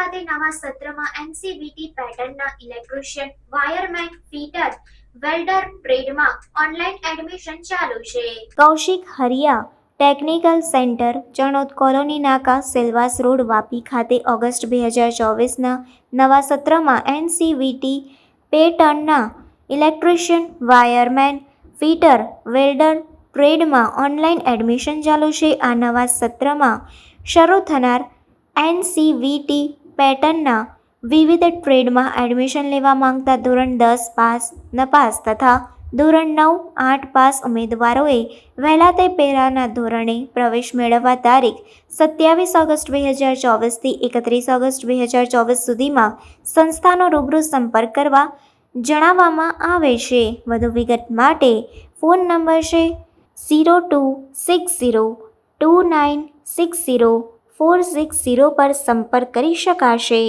ખાતે નવા સત્રમાં એનસીવીટી પેટર્નના ઇલેક્ટ્રિશિયન, વાયરમેન, ફીટર, વેલ્ડર ટ્રેડમાં ઓનલાઈન એડમિશન ચાલુ છે. Kaushik Haria, technical centre, Chanod colony નાકા, સેલવાસ રોડ, વાપી ખાતે ઓગસ્ટ બે હજાર ચોવીસના નવા સત્રમાં એનસીવીટી પેટર્નના ઇલેક્ટ્રિશિયન, વાયરમેન, ફીટર, વેલ્ડર ટ્રેડમાં ઓનલાઈન એડમિશન ચાલુ છે. આ નવા સત્રમાં શરૂ થનાર એનસીવીટી પેટર્નના વિવિધ ટ્રેડમાં એડમિશન લેવા માંગતા ધોરણ દસ પાસ નપાસ તથા ધોરણ નવ, આઠ પાસ ઉમેદવારોએ વહેલા તે પહેલાંના ધોરણે પ્રવેશ મેળવવા તારીખ સત્યાવીસ ઓગસ્ટ બે હજાર ચોવીસથી એકત્રીસ ઓગસ્ટ બે હજાર ચોવીસ સુધીમાં સંસ્થાનો રૂબરૂ સંપર્ક કરવા જણાવવામાં આવે છે. વધુ વિગત માટે ફોન નંબર છે zero two six zero two nine six zero four six zero પર સંપર્ક કરી શકાશે.